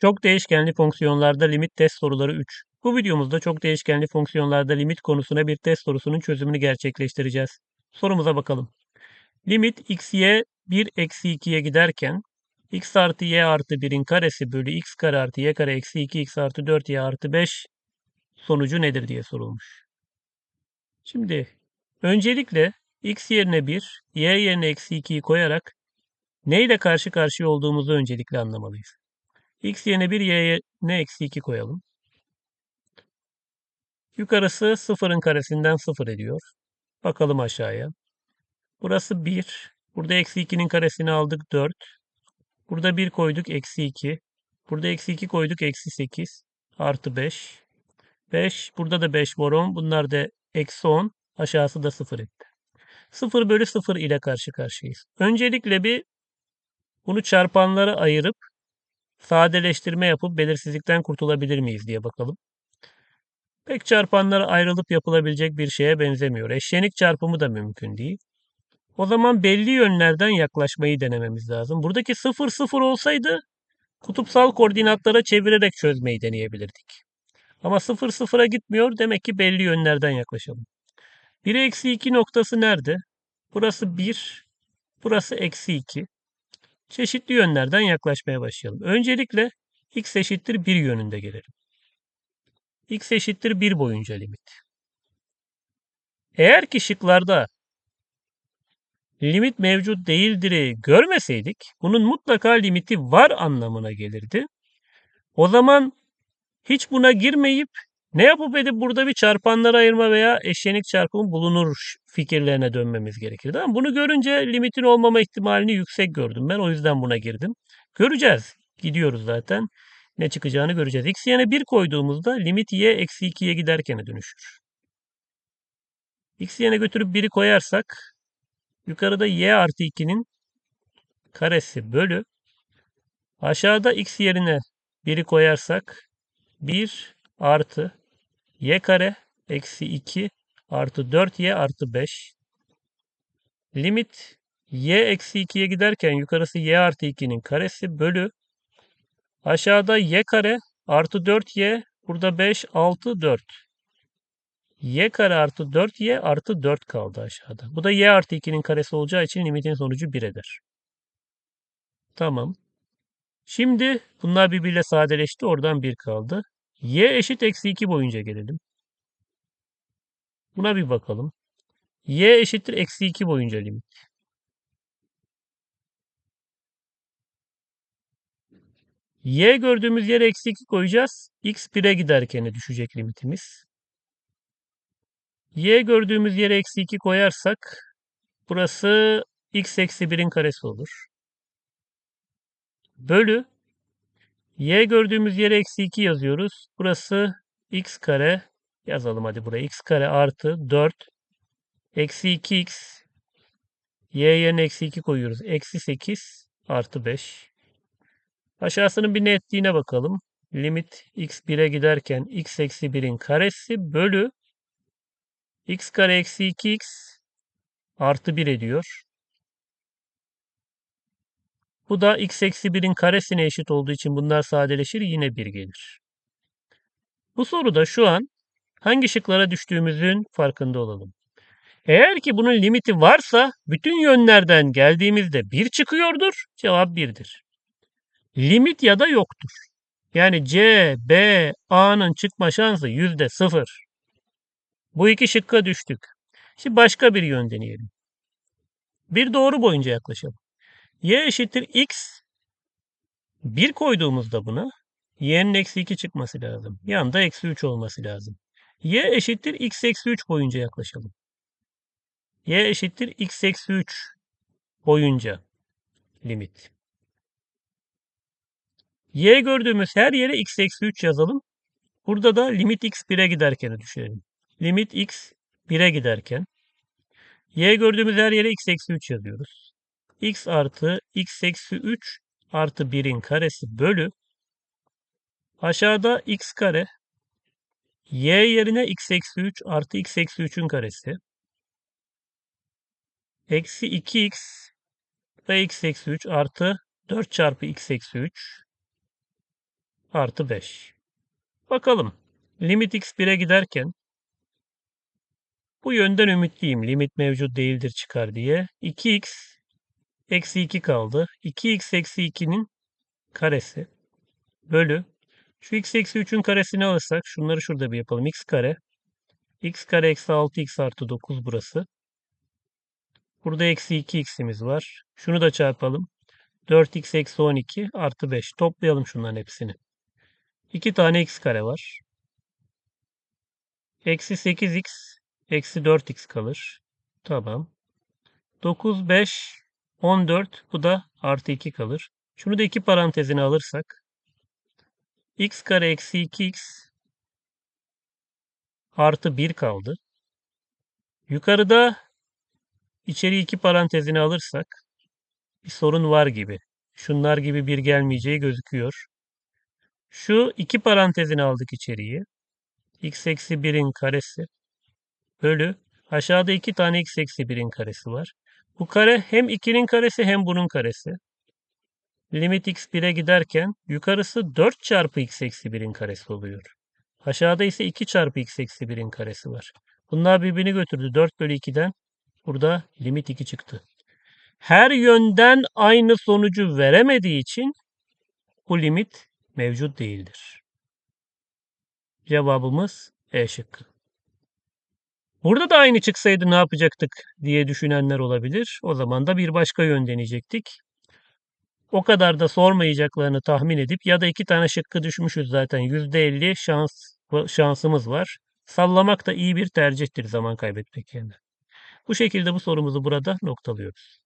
Çok değişkenli fonksiyonlarda limit test soruları 3. Bu videomuzda çok değişkenli fonksiyonlarda limit konusuna bir test sorusunun çözümünü gerçekleştireceğiz. Sorumuza bakalım. Limit xy 1 eksi 2'ye giderken x artı y artı 1'in karesi bölü x kare artı y kare eksi 2x artı 4y artı 5 sonucu nedir diye sorulmuş. Şimdi öncelikle x yerine 1, y yerine eksi 2'yi koyarak neyle karşı karşıya olduğumuzu öncelikle anlamalıyız. X yerine 1, y yerine eksi 2 koyalım. Yukarısı sıfırın karesinden 0 ediyor. Bakalım aşağıya. Burası 1. Burada eksi 2'nin karesini aldık 4. Burada 1 koyduk eksi 2. Burada eksi 2 koyduk eksi 8. Artı 5. 5. Burada da 5 var 10. Bunlar da eksi 10. Aşağısı da 0 etti. 0 bölü 0 ile karşı karşıyayız. Öncelikle bir bunu çarpanlara ayırıp sadeleştirme yapıp belirsizlikten kurtulabilir miyiz diye bakalım. Pek çarpanlara ayrılıp yapılabilecek bir şeye benzemiyor. Eşlenik çarpımı da mümkün değil. O zaman belli yönlerden yaklaşmayı denememiz lazım. Buradaki 0 0 olsaydı kutupsal koordinatlara çevirerek çözmeyi deneyebilirdik. Ama 0 0'a gitmiyor. Demek ki belli yönlerden yaklaşalım. 1 eksi 2 noktası nerede? Burası 1. Burası eksi 2. Çeşitli yönlerden yaklaşmaya başlayalım. Öncelikle x eşittir 1 yönünde gelelim. x eşittir 1 boyunca limit. Eğer ki şıklarda limit mevcut değildir'i görmeseydik bunun mutlaka limiti var anlamına gelirdi. O zaman hiç buna girmeyip ne yapıp edip burada bir çarpanlara ayırma veya eşlenik çarpımı bulunur fikirlerine dönmemiz gerekirdi. Ama bunu görünce limitin olmama ihtimalini yüksek gördüm ben. O yüzden buna girdim. Göreceğiz. Gidiyoruz zaten. Ne çıkacağını göreceğiz. X yerine 1 koyduğumuzda limit y eksi 2'ye giderken dönüşür. X yerine götürüp 1'i koyarsak yukarıda y artı 2'nin karesi bölü aşağıda x yerine 1'i koyarsak 1 artı y kare eksi 2 artı 4y artı 5 limit y eksi 2'ye giderken yukarısı y artı 2'nin karesi bölü aşağıda y kare artı 4y burada 5 6 4 y kare artı 4y artı 4 kaldı aşağıda. Bu da y artı 2'nin karesi olacağı için limitin sonucu 1 eder. Tamam. Şimdi bunlar birbiriyle sadeleşti. Oradan 1 kaldı. Y eşit eksi 2 boyunca gelelim. Buna bir bakalım. y eşittir eksi 2 boyunca limit. y gördüğümüz yere eksi 2 koyacağız. x 1'e giderken düşecek limitimiz. y gördüğümüz yere eksi 2 koyarsak burası x eksi 1'in karesi olur. Bölü y gördüğümüz yere eksi 2 yazıyoruz. Burası x kare yazalım hadi buraya x kare artı 4 eksi 2x y yerine eksi 2 koyuyoruz. Eksi 8 artı 5 Aşağısının bir netliğine bakalım. Limit x 1'e giderken x eksi 1'in karesi bölü x kare eksi 2x artı 1 ediyor. Bu da x eksi 1'in karesine eşit olduğu için bunlar sadeleşir yine 1 gelir. Bu soruda şu an hangi şıklara düştüğümüzün farkında olalım. Eğer ki bunun limiti varsa bütün yönlerden geldiğimizde 1 çıkıyordur. Cevap 1'dir. Limit ya da yoktur. Yani C, B, A'nın çıkma şansı yüzde sıfır. Bu iki şıkka düştük. Şimdi başka bir yön deneyelim. Bir doğru boyunca yaklaşalım. Y eşittir X. 1 koyduğumuzda buna y'nin eksi 2 çıkması lazım. Yanında eksi 3 olması lazım. y eşittir x eksi 3 boyunca yaklaşalım. y eşittir x eksi 3 boyunca limit. y gördüğümüz her yere x eksi 3 yazalım. Burada da limit x 1'e giderken düşünelim. Limit x 1'e giderken y gördüğümüz her yere x eksi 3 yazıyoruz. X artı x eksi 3 artı 1'in karesi bölü aşağıda x kare y yerine x eksi 3 artı x eksi 3'ün karesi eksi 2x ve x eksi 3 artı 4 çarpı x eksi 3 artı 5. Bakalım. Limit x 1'e giderken bu yönden ümitliyim. Limit mevcut değildir çıkar diye. 2x eksi 2 kaldı. 2x eksi 2'nin karesi bölü şu x eksi 3'ün karesini alırsak şunları şurada bir yapalım. x kare x kare eksi 6x artı 9 burası. Burada eksi 2x'imiz var. Şunu da çarpalım. 4x eksi 12 artı 5. Toplayalım şunların hepsini. 2 tane x kare var. Eksi 8x eksi 4x kalır. Tamam. 9, 5, 14 bu da artı 2 kalır. Şunu da iki parantezine alırsak x kare eksi 2x artı 1 kaldı. Yukarıda içeri iki parantezini alırsak bir sorun var gibi. Şunlar gibi bir gelmeyeceği gözüküyor. Şu iki parantezini aldık içeriye. x eksi 1'in karesi bölü aşağıda iki tane x eksi 1'in karesi var. Bu kare hem 2'nin karesi hem bunun karesi. Limit x 1'e giderken yukarısı 4 çarpı x eksi 1'in karesi oluyor. Aşağıda ise 2 çarpı x eksi 1'in karesi var. Bunlar birbirini götürdü. 4 bölü 2'den burada limit 2 çıktı. Her yönden aynı sonucu veremediği için bu limit mevcut değildir. Cevabımız E şıkkı. Burada da aynı çıksaydı ne yapacaktık diye düşünenler olabilir. O zaman da bir başka yön deneyecektik. O kadar da sormayacaklarını tahmin edip ya da iki tane şıkkı düşmüşüz zaten. %50 şans şansımız var. Sallamak da iyi bir tercihtir zaman kaybetmek yerine. Bu şekilde bu sorumuzu burada noktalıyoruz.